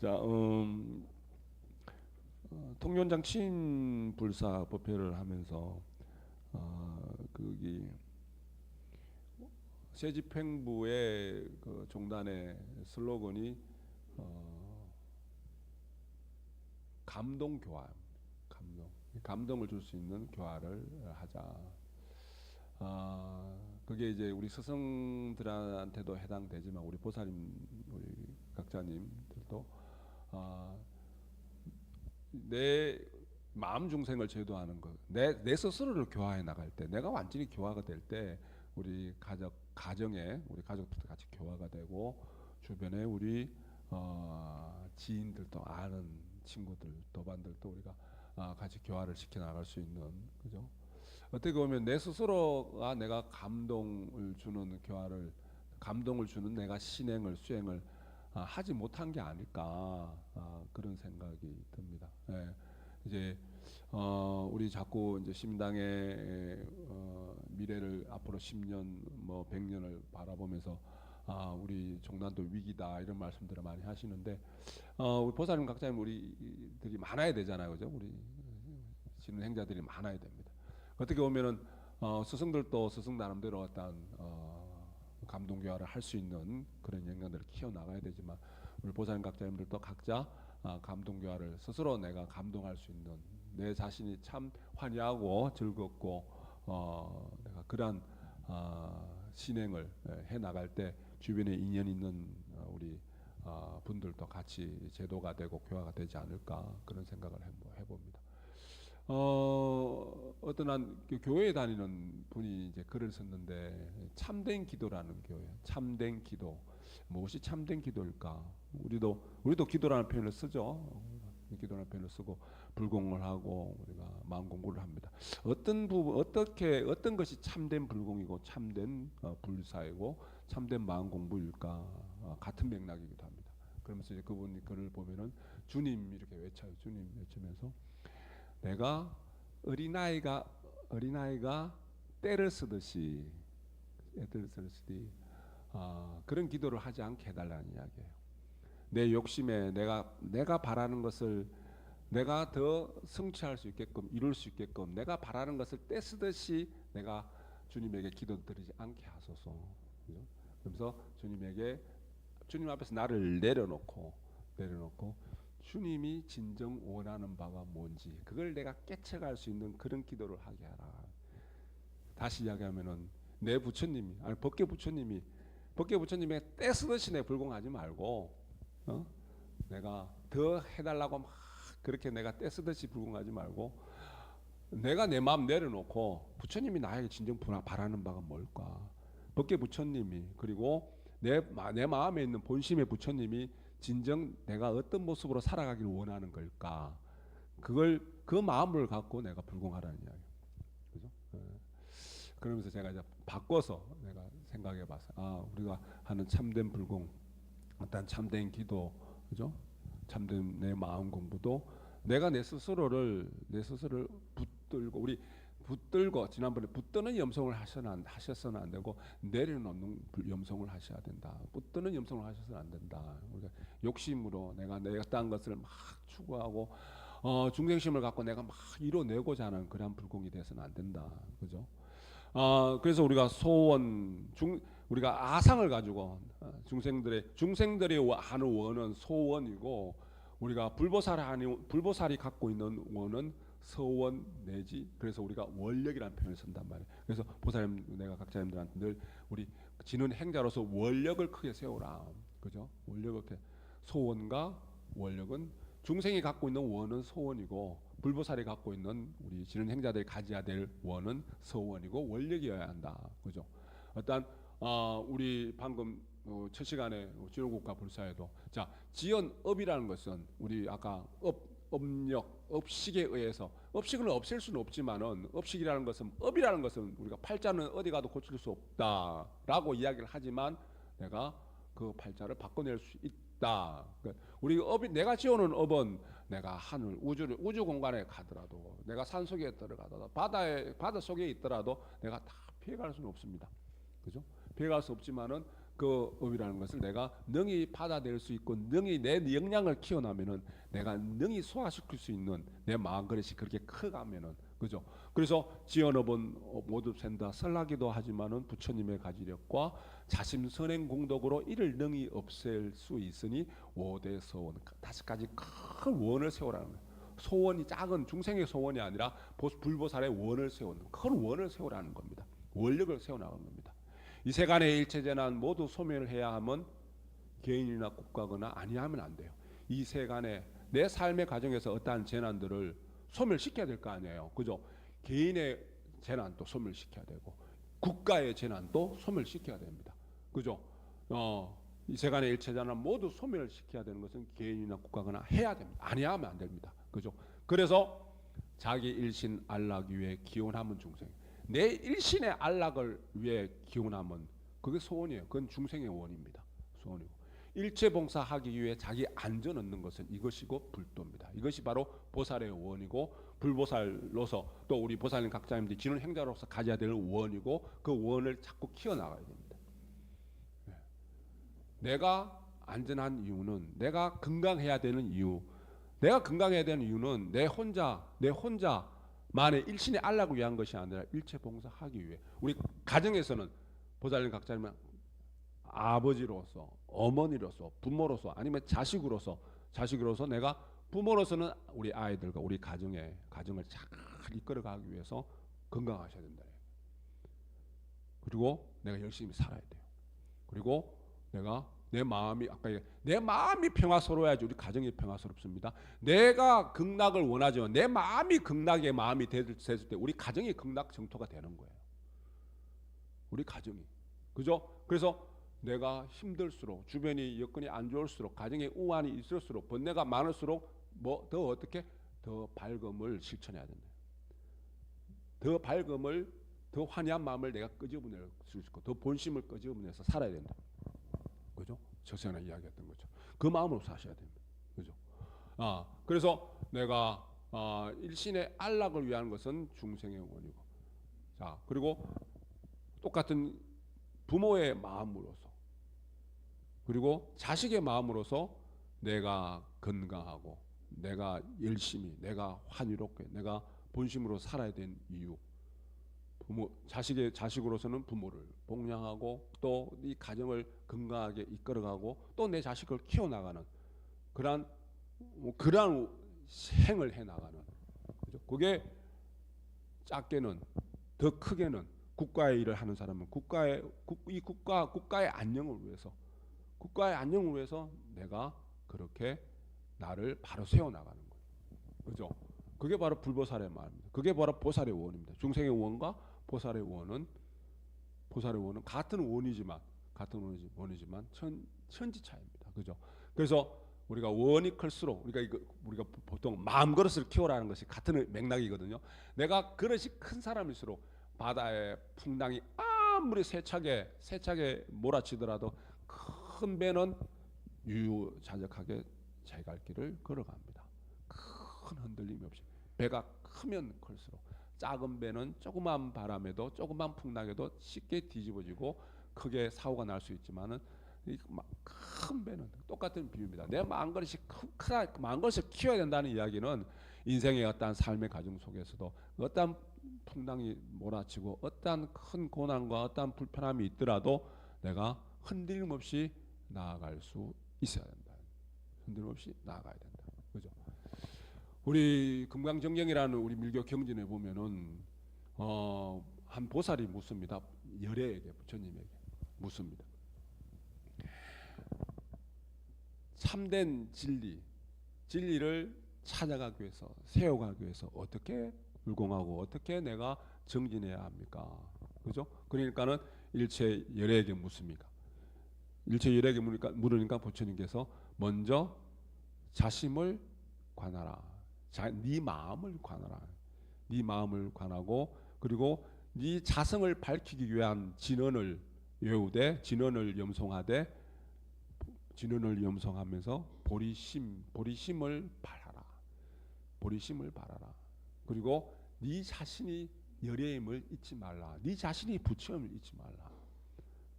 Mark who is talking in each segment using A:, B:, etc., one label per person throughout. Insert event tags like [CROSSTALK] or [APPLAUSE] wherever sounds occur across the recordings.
A: 자, 음, 어, 통연장 친불사 법회를 하면서 어, 거기 새 집행부의 그 종단의 슬로건이 어, 감동 교화, 감동, 감동을 줄 수 있는 교화를 하자. 아, 그게 이제 우리 스승들한테도 해당되지만 우리 보살님, 우리 각자님들도 아, 내 마음 중생을 제도하는 것, 내, 내 스스로를 교화해 나갈 때, 내가 완전히 교화가 될 때, 우리 가족 가정에 우리 가족들도 같이 교화가 되고 주변에 우리 어, 지인들도 아는 친구들, 도반들도 우리가 아, 같이 교화를 시켜 나갈 수 있는 그죠? 어떻게 보면 내 스스로가 내가 감동을 주는 교화를 감동을 주는 내가 신행을 수행을 아, 하지 못한 게 아닐까 아, 그런 생각이 듭니다. 예. 이제 어, 우리 자꾸 이제 시민당의 어, 미래를 앞으로 10년 뭐 100년을 바라보면서 아, 우리 종단도 위기다 이런 말씀들을 많이 하시는데 어, 우리 보살님 각자님 우리들이 많아야 되잖아요, 그죠? 우리 지는 행자들이 많아야 됩니다. 어떻게 보면은 어, 스승들도 스승 나름대로 어떤 어, 감동 교화를 할 수 있는 그런 영향들을 키워 나가야 되지만 우리 보살님 각자님들도 각자 아, 감동 교화를 스스로 내가 감동할 수 있는 내 자신이 참 환희하고 즐겁고 어, 내가 그러한 아, 신행을 예, 해 나갈 때 주변에 인연 있는 어, 우리 아, 분들도 같이 제도가 되고 교화가 되지 않을까 그런 생각을 해- 해봅니다. 어, 어떤 한그 교회에 다니는 분이 이제 글을 썼는데 참된 기도라는 교회, 참된 기도 무엇이 참된 기도일까? 우리도 우리도 기도라는 표현을 쓰죠. 기도라는 표현을 쓰고 불공을 하고 우리가 마음 공부를 합니다. 어떤 부분 어떻게 어떤 것이 참된 불공이고 참된 어, 불사이고 참된 마음 공부일까? 어, 같은 맥락이기도 합니다. 그러면서 이제 그분이 글을 보면은 주님 이렇게 외쳐요. 주님 외치면서 내가 어린아이가 어린아이가 때를 쓰듯이 때를 쓰듯이 아, 그런 기도를 하지 않게 해달라는 이야기예요. 내 욕심에 내가 내가 바라는 것을 내가 더 성취할 수 있게끔 이룰 수 있게끔 내가 바라는 것을 떼쓰듯이 내가 주님에게 기도 드리지 않게 하소서. 그러면서 주님에게 주님 앞에서 나를 내려놓고 내려놓고 주님이 진정 원하는 바가 뭔지 그걸 내가 깨쳐갈 수 있는 그런 기도를 하게 하라. 다시 이야기하면은 내 부처님이 아니 법계 부처님이 법계 부처님의 떼쓰듯이 내 불공하지 말고 어? 내가 더 해달라고 막 그렇게 내가 떼쓰듯이 불공하지 말고 내가 내 마음 내려놓고 부처님이 나에게 진정 바라는 바가 뭘까? 법계 부처님이 그리고 내, 마- 내 마음에 있는 본심의 부처님이 진정 내가 어떤 모습으로 살아가기를 원하는 걸까? 그걸 그 마음을 갖고 내가 불공하라는 이야기. 그죠? 예. 그러면서 제가 이제 바꿔서 내가 생각해 봤어요. 아, 우리가 하는 참된 불공, 어떤 참된 기도, 그죠? 참된 내 마음 공부도 내가 내 스스로를 내 스스로를 붙들고 우리 붙들고 지난번에 붙드는 염성을 하셔는 안, 하셨어는 안 되고 내려놓는 불- 염성을 하셔야 된다. 붙드는 염성을 하셔서는 안 된다. 우리가 욕심으로 내가 내가 딴 것을 막 추구하고 어, 중생심을 갖고 내가 막 이뤄내고자 하는 그런 불공이 돼서는 안 된다. 그죠? 어, 그래서 우리가 소원 중 우리가 아상을 가지고 어, 중생들의 중생들이 워- 하는 원은 소원이고 우리가 불보살이 불보살이 갖고 있는 원은 서원 내지 그래서 우리가 원력이라는 표현을 쓴단 말이에요. 그래서 보살님 내가 각자님들한테 늘 우리 지는 행자로서 원력을 크게 세우라. 그죠? 원력을 크게 소원과 원력은 중생이 갖고 있는 원은 소원이고 불보살이 갖고 있는 우리 지는 행자들이 가져야 될 원은 서원이고 원력이어야 한다. 그죠? 어떤 어, 우리 방금 어, 첫 시간에 진호국가 불사에도 자 지연업이라는 것은 우리 아까 업 업력, 업식에 의해서 업식을 없앨 수는 없지만은 업식이라는 것은 업이라는 것은 우리가 팔자는 어디 가도 고칠 수 없다라고 이야기를 하지만 내가 그 팔자를 바꿔낼 수 있다. 그러니까 우리 업이 내가 지어놓은 업은 내가 하늘 우주를 우주 공간에 가더라도 내가 산 속에 들어가더라도 바다에 바다 속에 있더라도 내가 다 피해갈 수는 없습니다. 그죠? 피해갈 수 없지만은 그 업이라는 것을 내가 능히 받아들일 수 있고 능히 내 역량을 키워나면은 내가 능히 소화시킬 수 있는 내 마음 그릇이 그렇게 커가면은 그죠? 그래서 지연업은 모두 센다 설하기도 하지만은 부처님의 가지력과 자심 선행 공덕으로 이를 능히 없앨 수 있으니 오대 소원 다섯 가지 큰 원을 세우라는 거예요. 소원이 작은 중생의 소원이 아니라 보- 불보살의 원을 세우는 큰 원을 세우라는 겁니다. 원력을 세워나가는 겁니다. 이 세간의 일체 재난 모두 소멸을 해야 하면 개인이나 국가거나 아니하면 안 돼요. 이 세간의 내 삶의 과정에서 어떠한 재난들을 소멸시켜야 될 거 아니에요. 그죠? 개인의 재난도 소멸시켜야 되고 국가의 재난도 소멸시켜야 됩니다. 그죠? 어, 이 세간의 일체 재난 모두 소멸시켜야 되는 것은 개인이나 국가거나 해야 됩니다. 아니하면 안 됩니다. 그죠? 그래서 자기 일신 안락 위에 기원하면 중생. 내 일신의 안락을 위해 기원하면 그게 소원이에요. 그건 중생의 원입니다. 소원이고 일체 봉사하기 위해 자기 안전 얻는 것은 이것이고 불도입니다. 이것이 바로 보살의 원이고 불보살로서 또 우리 보살님 각자님들이 지는 행자로서 가져야 될 원이고 그 원을 자꾸 키워나가야 됩니다. 네. 내가 안전한 이유는 내가 건강해야 되는 이유 내가 건강해야 되는 이유는 내 혼자 내 혼자 만의 일신의 안락을 위한 것이 아니라 일체 봉사하기 위해 우리 가정에서는 보살님 각자님은 아버지로서 어머니로서 부모로서 아니면 자식으로서 자식으로서 내가 부모로서는 우리 아이들과 우리 가정의 가정을 잘 이끌어가기 위해서 건강하셔야 된다. 그리고 내가 열심히 살아야 돼요. 그리고 내가 내 마음이 아까 얘기- 내 마음이 평화스러워야지 우리 가정이 평화스럽습니다. 내가 극락을 원하지만 내 마음이 극락의 마음이 됐을 때 우리 가정이 극락 정토가 되는 거예요. 우리 가정이 그죠? 그래서 내가 힘들수록 주변이 여건이 안 좋을수록 가정에 우환이 있을수록 번뇌가 많을수록 뭐 더 어떻게 더 밝음을 실천해야 된다. 더 밝음을 더 환희한 마음을 내가 끄집어낼 수 있고 더 본심을 끄집어내서 살아야 된다. 그죠? 저생에 이야기했던 거죠. 그 마음으로 사셔야 됩니다. 그죠? 아 그래서 내가 아, 일신의 안락을 위한 것은 중생의 원이고 자 그리고 똑같은 부모의 마음으로서 그리고 자식의 마음으로서 내가 건강하고 내가 열심히 내가 환희롭게 내가 본심으로 살아야 된 이유 부모 자식의 자식으로서는 부모를 복양하고 또 이 가정을 건강하게 이끌어가고 또 내 자식을 키워 나가는 그러한 뭐 그러한 행을 해 나가는 그죠? 그게 작게는 더 크게는 국가의 일을 하는 사람은 국가의 국, 이 국가 국가의 안녕을 위해서 국가의 안녕을 위해서 내가 그렇게 나를 바로 세워 나가는 거예요. 그죠? 그게 바로 불보살의 마음입니다. 그게 바로 보살의 원입니다. 중생의 원과 보살의 원은 보살의 원은 같은 원이지만 같은 원이지- 원이지만 천 천지 차이입니다. 그죠? 그래서 우리가 원이 클수록 우리가 이거 우리가 보통 마음 그릇을 키워라는 것이 같은 맥락이거든요. 내가 그릇이 큰 사람일수록 바다의 풍랑이 아무리 세차게 세차게 몰아치더라도 큰 배는 유유자적하게 자기 갈 길을 걸어갑니다. 큰 흔들림이 없이 배가 크면 클수록 작은 배는 조그만 바람에도 조그만 풍랑에도 쉽게 뒤집어지고 크게 사고가 날 수 있지만은 큰 배는 똑같은 비유입니다. 내 마음 그릇이 크- 크다 마음 그릇을 키워야 된다는 이야기는 인생의 어떠한 삶의 과정 속에서도 어떠한 풍랑이 몰아치고 어떠한 큰 고난과 어떠한 불편함이 있더라도 내가 흔들림 없이 나아갈 수 있어야 된다. 흔들림 없이 나아가야 된다. 우리 금강정경이라는 우리 밀교 경전에 보면은 어, 한 보살이 묻습니다. 열애에게 부처님에게 묻습니다. 참된 진리, 진리를 찾아가기 위해서 세워가기 위해서 어떻게 불공하고 어떻게 내가 정진해야 합니까? 그죠? 그러니까는 일체 열애에게 묻습니까? 일체 열애에게 물으니까, 물으니까 부처님께서 먼저 자심을 관하라. 자, 네 마음을 관하라. 네 마음을 관하고 그리고 네 자성을 밝히기 위한 진언을 외우되 진언을 염송하되 진언을 염송하면서 보리심 보리심을 바라라. 보리심을 바라라. 그리고 네 자신이 열애임을 잊지 말라. 네 자신이 부처임을 잊지 말라.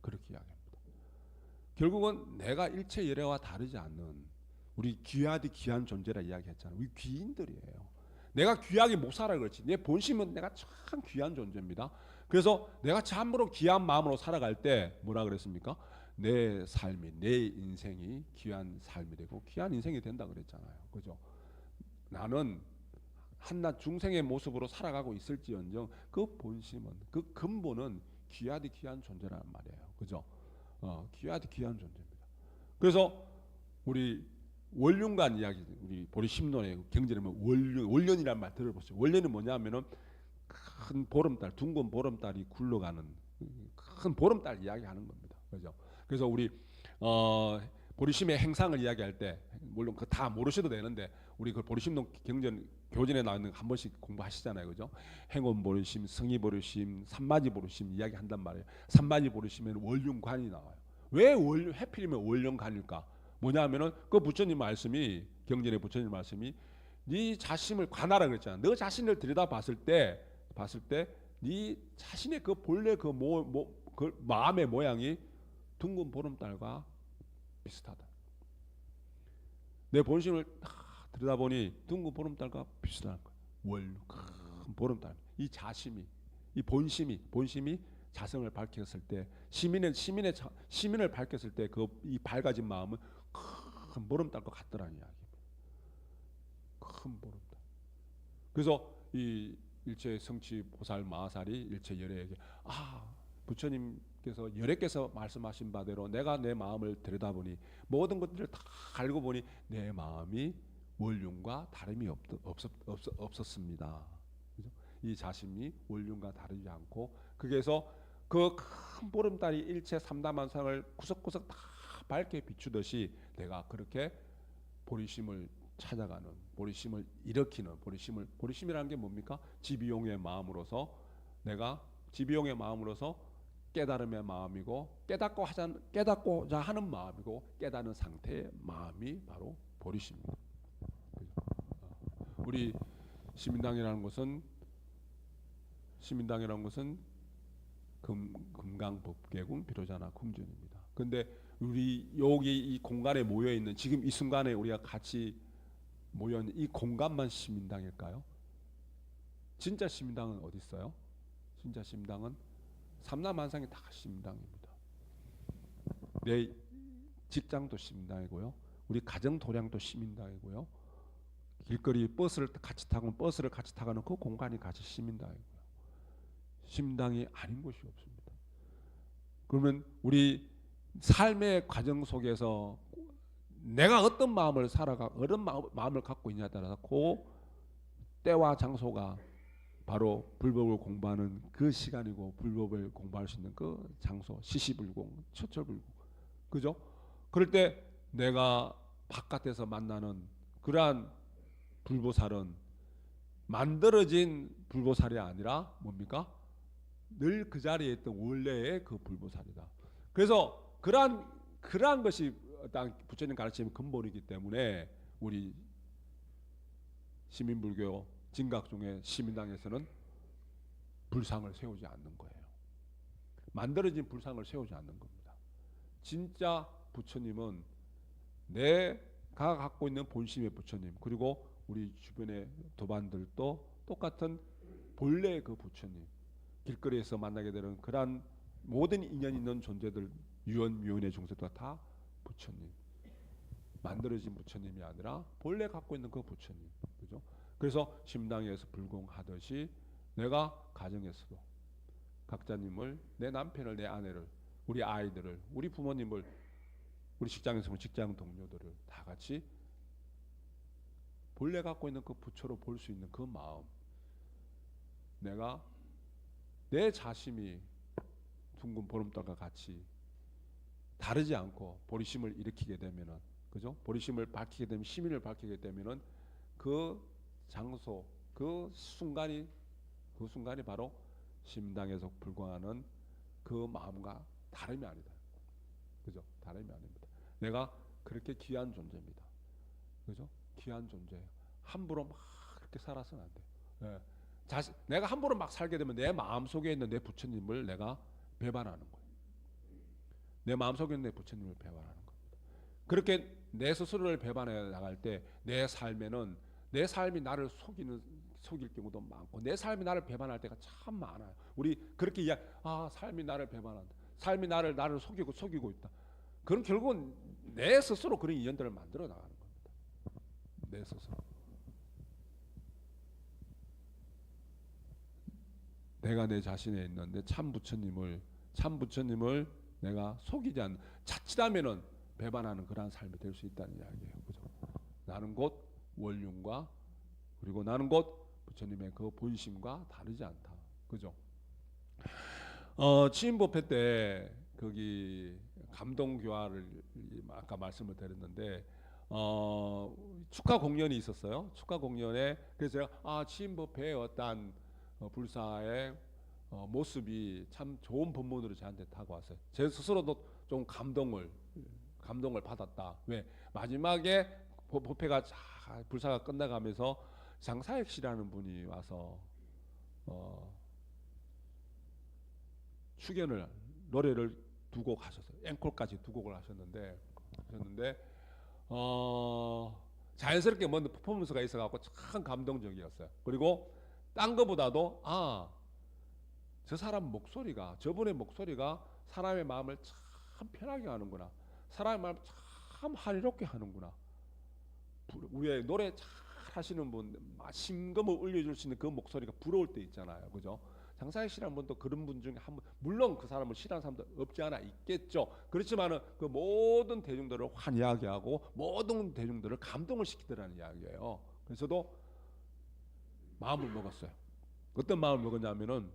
A: 그렇게 이야기합니다. 결국은 내가 일체 예례와 다르지 않는 우리 귀하디 귀한 존재라 이야기했잖아요. 우리 귀인들이에요. 내가 귀하게 못 살아 그렇지. 내 본심은 내가 참 귀한 존재입니다. 그래서 내가 참으로 귀한 마음으로 살아갈 때 뭐라 그랬습니까? 내 삶이 내 인생이 귀한 삶이 되고 귀한 인생이 된다 그랬잖아요. 그죠? 나는 한낱 중생의 모습으로 살아가고 있을지언정 그 본심은 그 근본은 귀하디 귀한 존재라는 말이에요. 그죠? 어, 귀하디 귀한 존재입니다. 그래서 우리 원륜간 이야기 우리 보리 심론의 경전에면 원륜 원륜이란 말 들어보세요. 원륜이 뭐냐면은 큰 보름달 둥근 보름달이 굴러가는 큰 보름달 이야기하는 겁니다. 그죠? 그래서 우리 어 보리심의 행상을 이야기할 때 물론 그 다 모르셔도 되는데 우리 그 보리심론 경전 교전에 나오는 거한 번씩 공부하시잖아요, 그죠? 행원 보리심, 성의 보리심, 삼마지 보리심 이야기 한단 말이에요. 삼마지 보리심에는 원륜관이 나와요. 왜 원륜 해필이면 원륜관일까? 뭐냐면은 그 부처님 말씀이 경전의 부처님 말씀이 네 자신을 관하라 그랬잖아. 너 자신을 들여다 봤을 때 봤을 때 네 자신의 그 본래 그, 모, 모, 그 마음의 모양이 둥근 보름달과 비슷하다. 내 본심을 다 들여다보니 둥근 보름달과 비슷한 거야. 원류 큰 보름달. 이 자심이 이 본심이 본심이 자성을 밝혔을 때 시민의 시민의 자, 시민을 밝혔을 때 그 이 밝아진 마음은 큰 보름달과 같더라는 이야기입니다. 큰 보름달. 그래서 이 일체 성취 보살 마살이 일체 열애에게 아 부처님께서 열애께서 말씀하신 바대로 내가 내 마음을 들여다보니 모든 것들을 다 알고 보니 내 마음이 원륜과 다름이 없, 없었, 없었, 없었습니다. 그죠? 이 자심이 원륜과 다르지 않고 거기에서 그 큰 보름달이 일체 삼다만상을 구석구석 다 밝게 비추듯이 내가 그렇게 보리심을 찾아가는 보리심을 일으키는 보리심을 보리심이라는 게 뭡니까? 지비용의 마음으로서 내가 지비용의 마음으로서 깨달음의 마음이고 깨닫고 하자 깨닫고자 하는 마음이고 깨닫는 상태의 마음이 바로 보리심입니다. 우리 시민당이라는 것은 시민당이라는 것은 금, 금강법계군 비로자나 kum준입니다. 근데 우리 여기 이 공간에 모여 있는 지금 이 순간에 우리가 같이 모여 있는 이 공간만 시민당일까요? 진짜 시민당은 어디 있어요? 진짜 시민당은 삼남한상이 다 시민당입니다. 내 직장도 시민당이고요. 우리 가정 도량도 시민당이고요. 길거리 버스를 같이 타고 버스를 같이 타가는 그 공간이 같이 시민당이고요. 시민당이 아닌 곳이 없습니다. 그러면 우리 삶의 과정 속에서 내가 어떤 마음을 살아가 어떤 마음을 갖고 있냐에 따라서 그 때와 장소가 바로 불법을 공부하는 그 시간이고 불법을 공부할 수 있는 그 장소 시시불공 처처불공 그죠? 그럴 때 내가 바깥에서 만나는 그러한 불보살은 만들어진 불보살이 아니라 뭡니까? 늘 그 자리에 있던 원래의 그 불보살이다. 그래서 그러한 그러한 것이 딱 부처님 가르침의 근본이기 때문에 우리 시민불교 진각 중에 시민당에서는 불상을 세우지 않는 거예요. 만들어진 불상을 세우지 않는 겁니다. 진짜 부처님은 내가 갖고 있는 본심의 부처님 그리고 우리 주변의 도반들도 똑같은 본래의 그 부처님 길거리에서 만나게 되는 그러한 모든 인연 있는 존재들 유언 묘연의 중세도 다 부처님. 만들어진 부처님이 아니라 본래 갖고 있는 그 부처님. 그죠? 그래서 심당에서 불공하듯이 내가 가정에서도 각자님을 내 남편을 내 아내를 우리 아이들을 우리 부모님을 우리 직장에서 직장 동료들을 다 같이 본래 갖고 있는 그 부처로 볼 수 있는 그 마음. 내가 내 자신이 둥근 보름달과 같이 다르지 않고 보리심을 일으키게 되면은 그죠? 보리심을 밝히게 되면 시민을 밝히게 되면은 그 장소 그 순간이 그 순간이 바로 심당에서 불광하는 그 마음과 다름이 아니다. 그죠? 다름이 아닙니다. 내가 그렇게 귀한 존재입니다. 그죠? 귀한 존재예요. 함부로 막 그렇게 살아서는 안 돼. 예. 자신, 내가 함부로 막 살게 되면 내 마음 속에 있는 내 부처님을 내가 배반하는 거예요. 내 마음 속에 있는 내 부처님을 배반하는 겁니다. 그렇게 내 스스로를 배반해 나갈 때 내 삶에는 내 삶이 나를 속이는 속일 경우도 많고 내 삶이 나를 배반할 때가 참 많아요. 우리 그렇게 이야 아 삶이 나를 배반한다. 삶이 나를 나를 속이고 속이고 있다. 그럼 결국은 내 스스로 그런 인연들을 만들어 나가는 겁니다. 내 스스로. 내가 내 자신에 있는 내참 부처님을 참 부처님을 내가 속이지 않는 자칫하면은 배반하는 그러한 삶이 될 수 있다는 이야기예요. 그죠? 나는 곧 원륜과 그리고 나는 곧 부처님의 그 본심과 다르지 않다. 그죠? 어, 치인법회 때 거기 감동 교화를 아까 말씀을 드렸는데 어, 축하 공연이 있었어요. 축하 공연에 그래서 제가 아 치인법회의 어떠한 어, 불사의 어, 모습이 참 좋은 법문으로 저한테 다가왔어요. 제 스스로도 좀 감동을 감동을 받았다. 왜 마지막에 자- 불사가 끝나가면서 장사익 씨라는 분이 와서 어, 축연을 노래를 두 곡 하셨어요. 앵콜까지 두 곡을 하셨는데 하셨는데 어, 자연스럽게 먼저 퍼포먼스가 있어갖고 참 감동적이었어요. 그리고 딴 거보다도 아 저 사람 목소리가 저분의 목소리가 사람의 마음을 참 편하게 하는구나. 사람의 마음을 참 한이롭게 하는구나. 부- 위에 노래 잘 하시는 분, 막 심금을 울려줄 수 있는 그 목소리가 부러울 때 있잖아요, 그죠? 장사익 씨라는 분도 그런 분 중에 한 분, 물론 그 사람을 싫어하는 사람도 없지 않아 있겠죠. 그렇지만은 그 모든 대중들을 환희하게 하고 모든 대중들을 감동을 시키더라는 이야기예요. 그래서도 마음을 먹었어요. 어떤 마음을 먹었냐면은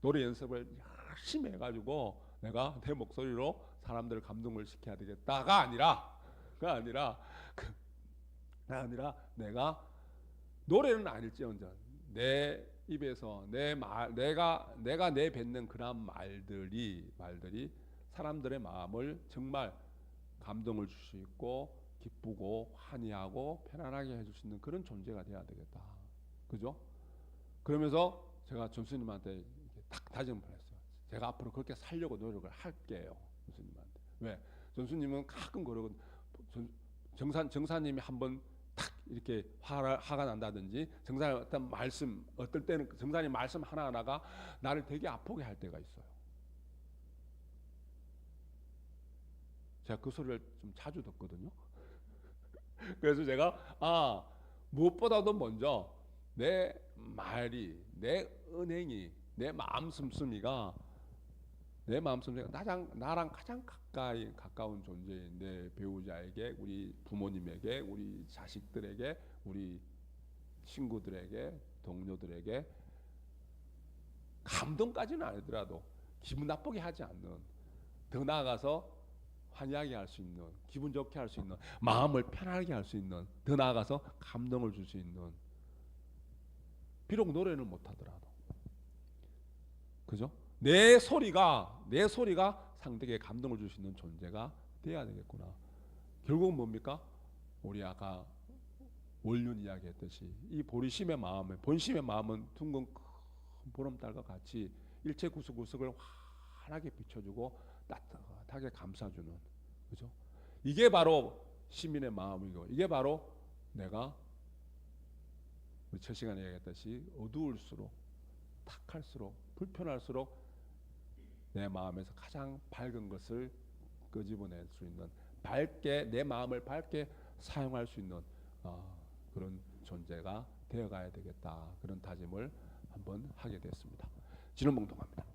A: 노래 연습을 열심히 해가지고 내가 내 목소리로 사람들을 감동을 시켜야 되겠다가 아니라 그 아니라 그 아니라 내가 노래는 아닐지언정 내 입에서 내 말 내가 내가 내뱉는 그런 말들이 말들이 사람들의 마음을 정말 감동을 줄 수 있고 기쁘고 환희하고 편안하게 해줄 수 있는 그런 존재가 돼야 되겠다. 그죠? 그러면서 제가 전수님한테 딱 다짐을 했어요. 제가 앞으로 그렇게 살려고 노력을 할게요. 전수님한테. 왜? 전수님은 가끔 그러고 전, 정산 정사님이 한번 탁 이렇게 화가, 화가 난다든지 정사님 어떤 말씀 어떨 때는 정사님 말씀 하나 하나가 나를 되게 아프게 할 때가 있어요. 제가 그 소리를 좀 자주 듣거든요. [LAUGHS] 그래서 제가 아 무엇보다도 먼저 내 말이 내 은행이 내 마음 씀씀이가 내 마음 씀씀이가 나랑 나랑 가장 가까이 가까운 존재인 내 배우자에게 우리 부모님에게 우리 자식들에게 우리 친구들에게 동료들에게 감동까지는 아니더라도 기분 나쁘게 하지 않는 더 나아가서 환희하게 할 수 있는 기분 좋게 할 수 있는 마음을 편하게 할 수 있는 더 나아가서 감동을 줄 수 있는 비록 노래는 못하더라도 그죠? 내 소리가 내 소리가 상대에게 감동을 줄 수 있는 존재가 돼야 되겠구나. 결국은 뭡니까? 우리 아까 원륜 이야기했듯이 이 보리심의 마음에 본심의 마음은 둥근 큰 보름달과 같이 일체 구석구석을 환하게 비춰주고 따뜻하게 감싸주는 그죠? 이게 바로 시민의 마음이고 이게 바로 내가 우리 첫 시간에 얘기했듯이 어두울수록 탁할수록 불편할수록 내 마음에서 가장 밝은 것을 끄집어낼 수 있는 밝게 내 마음을 밝게 사용할 수 있는 어, 그런 존재가 되어가야 되겠다 그런 다짐을 한번 하게 됐습니다. 진원봉동합니다.